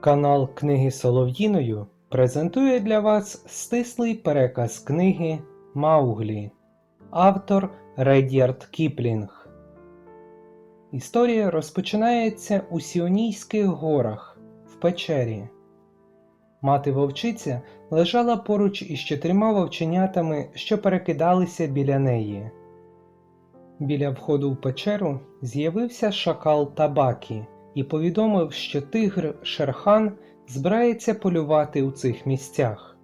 Канал Книги Солов'їною презентує для вас стислий переказ книги Мауглі, автор Редярд Кіплінг. Історія розпочинається у Сіонійських горах в печері. Мати вовчиця лежала поруч із чотирма вовченятами, що перекидалися біля неї. Біля входу в печеру з'явився шакал Табакі і повідомив, що тигр Шерхан збирається полювати у цих місцях.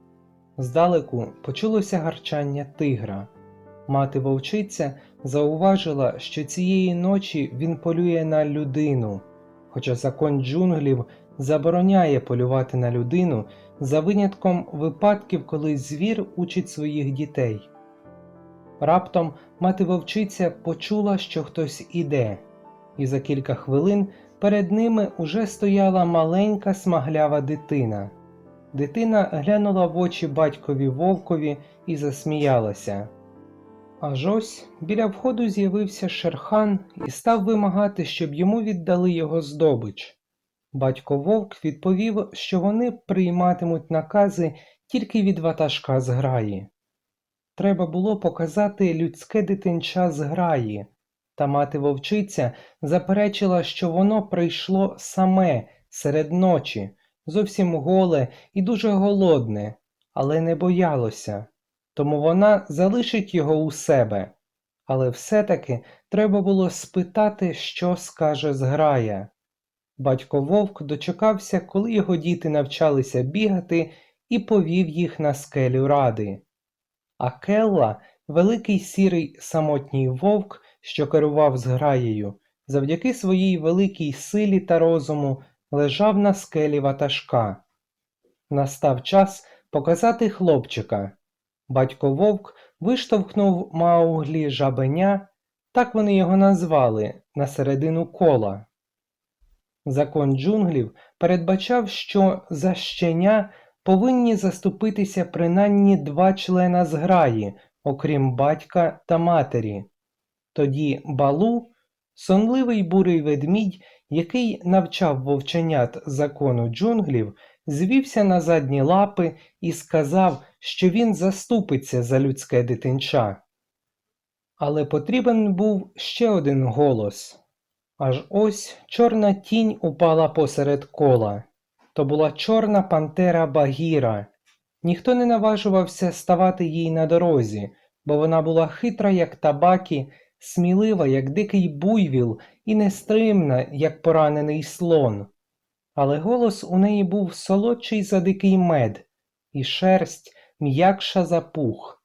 Здалеку почулося гарчання тигра. Мати вовчиця зауважила, що цієї ночі він полює на людину, хоча закон джунглів забороняє полювати на людину за винятком випадків, коли звір учить своїх дітей. Раптом мати вовчиця почула, що хтось іде, і за кілька хвилин перед ними уже стояла маленька смаглява дитина. Дитина глянула в очі батькові вовкові і засміялася. Аж ось біля входу з'явився Шерхан і став вимагати, щоб йому віддали його здобич. Батько вовк відповів, що вони прийматимуть накази тільки від ватажка зграї. Треба було показати людське дитинча зграї, та мати вовчиця заперечила, що воно прийшло саме серед ночі, зовсім голе і дуже голодне, але не боялося, тому вона залишить його у себе. Але все-таки треба було спитати, що скаже зграя. Батько вовк дочекався, коли його діти навчалися бігати, і повів їх на скелю ради. А Келла, великий сірий самотній вовк, що керував зграєю, завдяки своїй великій силі та розуму лежав на скелі ватажка. Настав час показати хлопчика. Батько вовк виштовхнув Мауглі жабеня, так вони його назвали, на середину кола. Закон джунглів передбачав, що за щеня повинні заступитися принаймні два члена зграї, окрім батька та матері. Тоді Балу, сонливий бурий ведмідь, який навчав вовченят закону джунглів, звівся на задні лапи і сказав, що він заступиться за людське дитинча. Але потрібен був ще один голос. Аж ось чорна тінь упала посеред кола. То була чорна пантера Багіра. Ніхто не наважувався ставати їй на дорозі, бо вона була хитра, як табакі, смілива, як дикий буйвіл, і нестримна, як поранений слон. Але голос у неї був солодший за дикий мед, і шерсть м'якша за пух.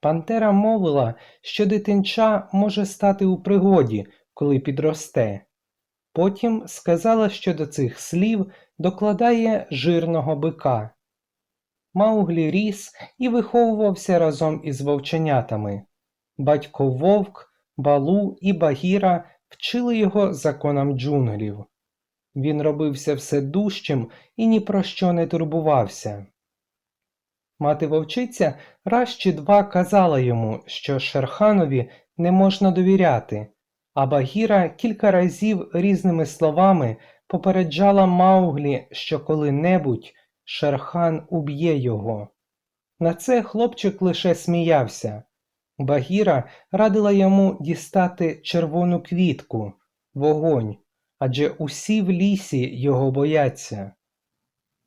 Пантера мовила, що дитинча може стати у пригоді, коли підросте. Потім сказала, що до цих слів докладає жирного бика. Мауглі ріс і виховувався разом із вовченятами. Батько вовк, балу і багіра вчили його законам джунглів. Він робився все дужчим і ні про що не турбувався. Мати вовчиця раз чи два казала йому, що Шерханові не можна довіряти, а Багіра кілька разів різними словами попереджала Мауглі, що коли-небудь Шерхан уб'є його. На це хлопчик лише сміявся. Багіра радила йому дістати червону квітку, вогонь, адже усі в лісі його бояться.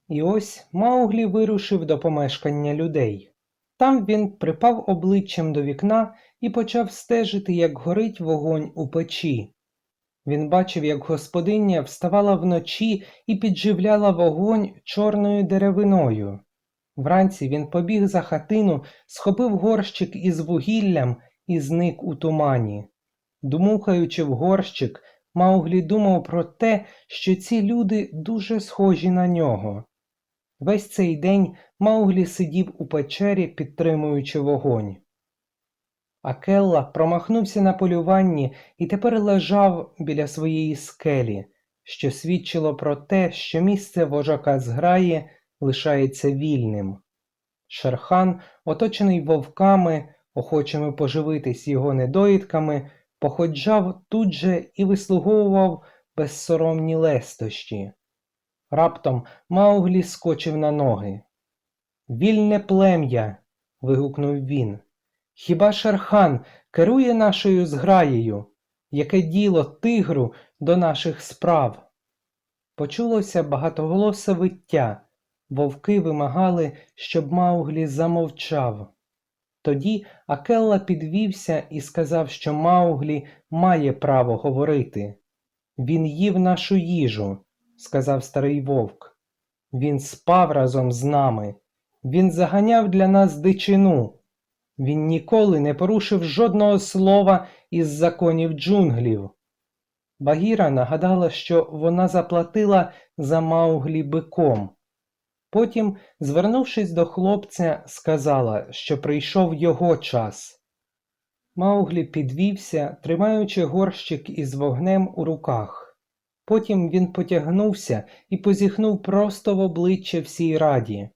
І ось Мауглі вирушив до помешкання людей. Там він припав обличчям до вікна і почав стежити, як горить вогонь у печі. Він бачив, як господиня вставала вночі і підживляла вогонь чорною деревиною. Вранці він побіг за хатину, схопив горщик із вугіллям і зник у тумані. Дмухаючи в горщик, Мауглі думав про те, що ці люди дуже схожі на нього. Весь цей день Мауглі сидів у печері, підтримуючи вогонь. Акелла промахнувся на полюванні і тепер лежав біля своєї скелі, що свідчило про те, що місце вожака зграї лишається вільним. Шерхан, оточений вовками, охочими поживитись його недоїдками, походжав тут же і вислуговував безсоромні лестощі. Раптом Мауглі скочив на ноги. Вільне плем'я. вигукнув він. Хіба Шерхан керує нашою зграєю? Яке діло тигру до наших справ? Почулося багатоголосе виття. Вовки вимагали, щоб Мауглі замовчав. Тоді Акелла підвівся і сказав, що Мауглі має право говорити. Він їв нашу їжу, сказав старий вовк. Він спав разом з нами. Він заганяв для нас дичину. Він ніколи не порушив жодного слова із законів джунглів. Багіра нагадала, що вона заплатила за Мауглі биком. Потім, звернувшись до хлопця, сказала, що прийшов його час. Мауглі підвівся, тримаючи горщик із вогнем у руках. Потім він потягнувся і позіхнув просто в обличчя всій раді.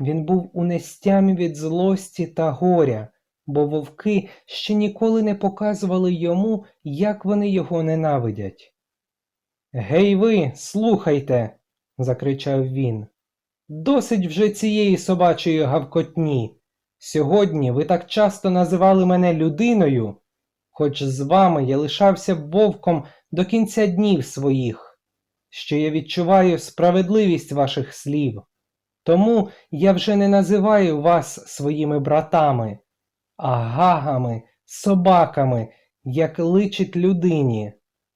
Він був у нестямі від злості та горя, бо вовки ще ніколи не показували йому, як вони його ненавидять. Гей ви, слухайте, закричав він. Досить вже цієї собачої гавкотні. Сьогодні ви так часто називали мене людиною, хоч з вами я лишався вовком до кінця днів своїх, що я відчуваю справедливість ваших слів. Тому я вже не називаю вас своїми братами, а гагами, собаками, як личить людині.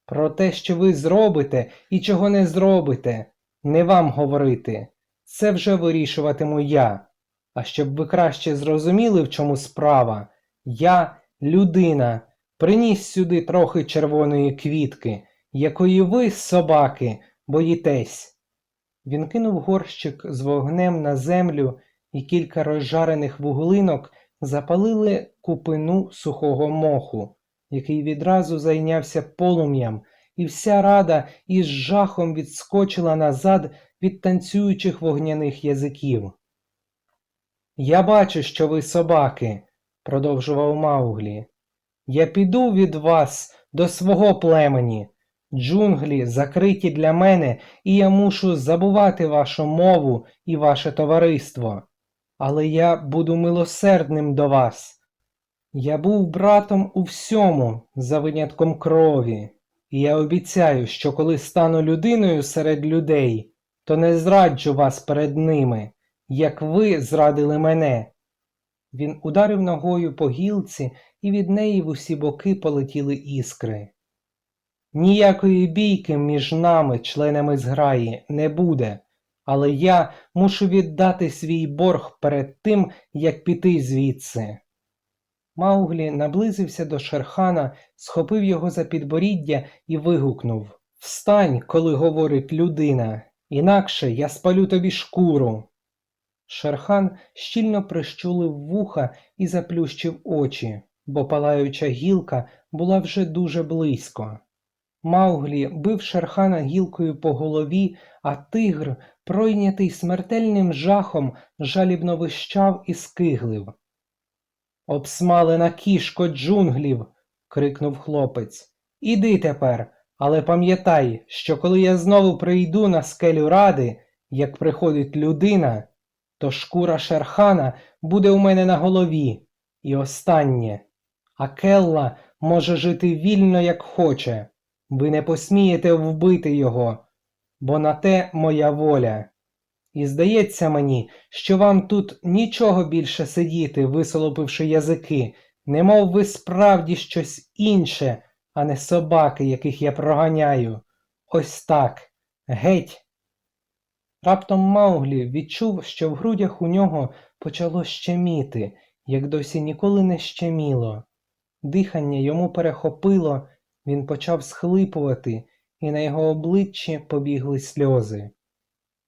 Про те, що ви зробите і чого не зробите, не вам говорити. Це вже вирішуватиму я. А щоб ви краще зрозуміли, в чому справа, я, людина, приніс сюди трохи червоної квітки, якої ви, собаки, боїтесь. Він кинув горщик з вогнем на землю, і кілька розжарених вуглинок запалили купину сухого моху, який відразу зайнявся полум'ям, і вся рада із жахом відскочила назад від танцюючих вогняних язиків. Я бачу, що ви собаки, продовжував Мауглі. Я піду від вас до свого племені. Джунглі закриті для мене, і я мушу забувати вашу мову і ваше товариство. Але я буду милосердним до вас. Я був братом у всьому, за винятком крові, і я обіцяю, що коли стану людиною серед людей, то не зраджу вас перед ними, як ви зрадили мене. Він ударив ногою по гілці, і від неї в усі боки полетіли іскри. Ніякої бійки між нами, членами зграї, не буде, але я мушу віддати свій борг перед тим, як піти звідси. Мауглі наблизився до Шерхана, схопив його за підборіддя і вигукнув Встань, коли говорить людина, інакше я спалю тобі шкуру. Шерхан щільно прищулив вуха і заплющив очі, бо палаюча гілка була вже дуже близько. Мауглі бив Шерхана гілкою по голові, а тигр, пройнятий смертельним жахом, жалібно вищав і скиглив. Обсмалена кішко джунглів. крикнув хлопець. Іди тепер, але пам'ятай, що коли я знову прийду на скелю ради, як приходить людина, то шкура Шерхана буде у мене на голові. І останнє. А Келла може жити вільно, як хоче. Ви не посмієте вбити його, бо на те моя воля. І здається мені, що вам тут нічого більше сидіти, висолопивши язики, немов ви справді щось інше, а не собаки, яких я проганяю. Ось так, геть. Раптом Мауглі відчув, що в грудях у нього почало щеміти, як досі ніколи не щеміло. Дихання йому перехопило, він почав схлипувати, і на його обличчі побігли сльози.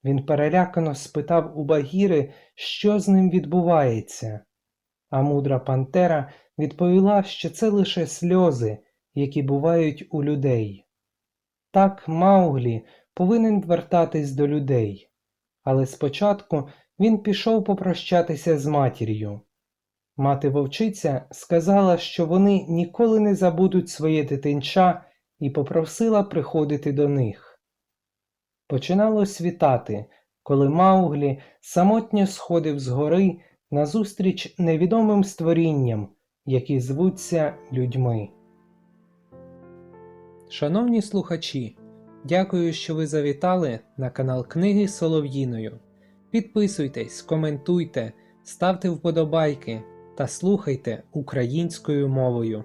Він перелякано спитав у Багіри, що з ним відбувається, а мудра Пантера відповіла, що це лише сльози, які бувають у людей. Так Мауглі повинен вертатись до людей, але спочатку він пішов попрощатися з матір'ю. Мати вовчиця сказала, що вони ніколи не забудуть своє дитинча і попросила приходити до них. Починало світати, коли Мауглі самотньо сходив з гори назустріч невідомим створінням, які звуться людьми. Шановні слухачі, дякую, що ви завітали на канал Книги Солов'їною. Підписуйтесь, коментуйте, ставте вподобайки та слухайте українською мовою.